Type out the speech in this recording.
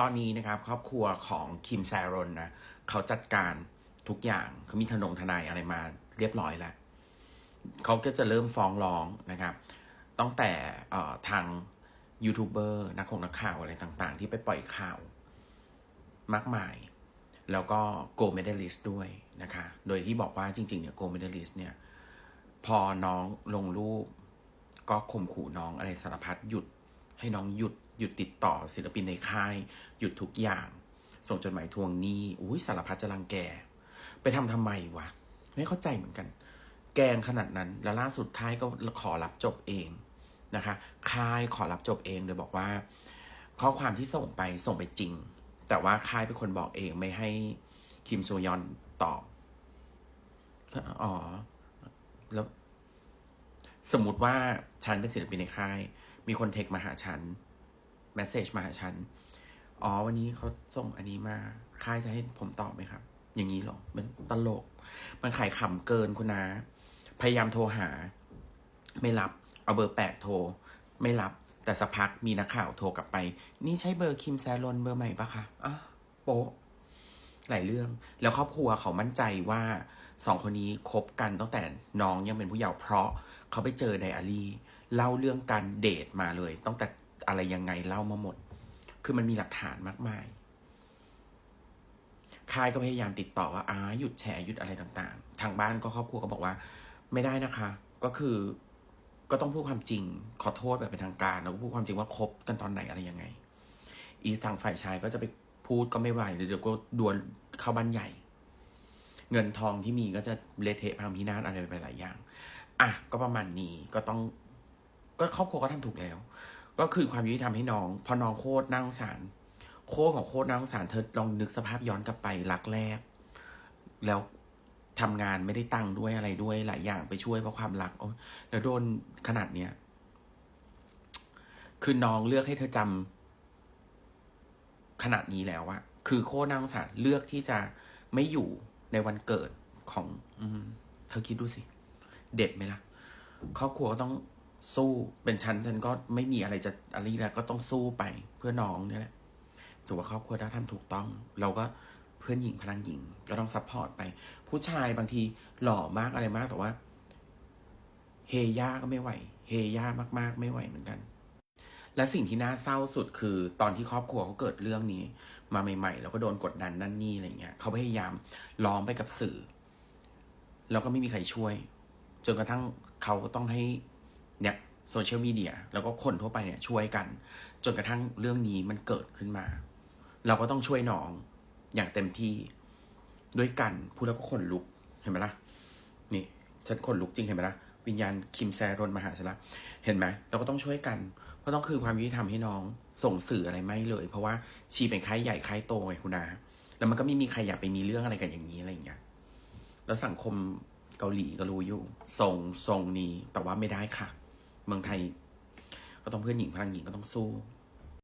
ตอนนี้นะครับครอบครัวของคิมแซรอนนะเขาจัดการทุกอย่างเขามีทนงทนายอะไรมาเรียบร้อยแล้วเขาก็จะเริ่มฟ้องร้องนะครับตั้งแต่ทางยูทูบเบอร์นักข่งนักข่าวอะไรต่างๆ ที่ไปปล่อยข่าวมากมาย แล้วก็โกลเมดัลิสด้วยนะคะ โดยที่บอกว่าจริงๆเนี่ยโกลเมดัลิสเนี่ย พอน้องลงรูปก็ข่มขู่น้องอะไรสารพัดหยุด ให้น้องหยุดหยุดติดต่อศิลปินในค่าย หยุดทุกอย่าง ส่งจดหมายทวงหนี้อุ้ยสารพัดจะรังแก ไปทำทำไมวะ ไม่เข้าใจเหมือนกัน แกงขนาดนั้น แล้วล่าสุดค่ายก็ขอรับจบเองนะคะ ค่ายขอรับจบเองโดยบอกว่า ข้อความที่ส่งไปส่งไปจริง แต่ว่าค่ายเป็นคนบอกเองไม่ให้คิมโซยอนตอบ อ๋อ แล้ว สมมติว่าฉันเป็นศิลปินในค่าย มีคนเทคมาหาฉันแมสเซจมาหาฉัน อ๋อ วันนี้เขาส่งอันนี้มา ค่ายจะให้ผมตอบไหมครับ อย่างนี้หรอ มันตลก มันขายขำเกินคุณนะ พยายามโทรหา ไม่รับ เอาเบอร์แปลกโทร ไม่รับ แต่สักพักมีนักข่าวโทรกลับไป นี่ใช่เบอร์คิมแซลอนเบอร์ใหม่ปะคะอะโป๊ะ หลายเรื่อง แล้วครอบครัวเขามั่นใจว่าสองคนนี้คบกันตั้งแต่น้องยังเป็นผู้เยาว์เพราะเขาไปเจอไดอารี่เล่าเรื่องการเดทมาเลยตั้งแต่อะไรยังไงเล่ามาหมด คือมันมีหลักฐานมากมายค่ายก็พยายามติดต่อว่าอาหยุดแชร์หยุดอะไรต่างๆ ทางบ้านก็ครอบครัวก็บอกว่า ไม่ได้นะคะ ก็คือก็ต้องพูดความจริง ขอโทษแบบเป็นทางการแล้วก็พูดความจริงว่าคบกันตอนไหนอะไรยังไง อีทางฝ่ายชายก็จะไป พูดก็ไม่ไหวเดี๋ยวก็ดวลเข้าบ้านใหญ่ เงินทองที่มีก็จะเละเทะพังพินาศอะไรไปหลายอย่าง อะก็ประมาณนี้ก็ต้อง ก็ครอบครัวก็ทำถูกแล้ว ก็คือความยุติธรรมให้น้อง พอน้องโคตรน่าสงสาร โคตรของโคตรน่าสงสารเธอลองนึกสภาพย้อนกลับไปรักแรก แล้วทำงานไม่ได้ตังค์ด้วยอะไรด้วยหลายอย่างไปช่วยเพราะความรักโอ๊ยแล้วโดนขนาดเนี้ยคือน้องเลือกให้เธอจำ ขนาดนี้แล้วอะคือโคนาสงสารเลือกที่จะไม่อยู่ในวันเกิดของ อืเธอคิดดูสิ เด็ดไหมล่ะ ครอบครัวก็ต้องสู้เป็นฉันฉันก็ไม่มีอะไรจะอะไรแล้วก็ต้องสู้ไปเพื่อน้องเนี่ยแหละถือว่าครอบครัวถ้าทำถูกต้อง เราก็เพื่อนหญิงพลังหญิงก็ต้องซัพพอร์ตไป ผู้ชายบางทีหล่อมากอะไรมากแต่ว่า เฮย่าก็ไม่ไหว เฮย่ามากๆ ไม่ไหวเหมือนกัน และสิ่งที่น่าเศร้าสุดคือตอนที่ครอบครัวเขาเกิดเรื่องนี้ มาใหม่ ๆ แล้วก็โดนกดดันนั่นนี่อะไรเงี้ยเขาพยายามร้องไปกับสื่อ แล้วก็ไม่มีใครช่วย จนกระทั่งเขาก็ต้องให้เนี่ยโซเชียลมีเดียแล้วก็คนทั่วไปเนี่ยช่วยกัน จนกระทั่งเรื่องนี้มันเกิดขึ้นมา เราก็ต้องช่วยน้องอย่างเต็มที่ด้วยกันพูดแล้วก็ขนลุกเห็นไหมล่ะนี่ฉันขนลุกจริงเห็นไหมล่ะ วิญญาณคิมแซรอนมหาชนละเห็นไหมเราก็ต้องช่วยกัน เพราะต้องคืนความยุติธรรมให้น้องส่งสื่ออะไรไม่เลย เพราะว่าชีเป็นค่ายใหญ่ค่ายโตไงคุณนาแล้วมันก็ไม่มีใครอยากไปมีเรื่องอะไรกันอย่างนี้อะไรอย่างเงี้ยแล้วสังคมเกาหลีก็รู้อยู่ส่งส่งนี้แต่ว่าไม่ได้ค่ะ เมืองไทย ก็ต้องเพื่อนหญิงพลังหญิงก็ต้องสู้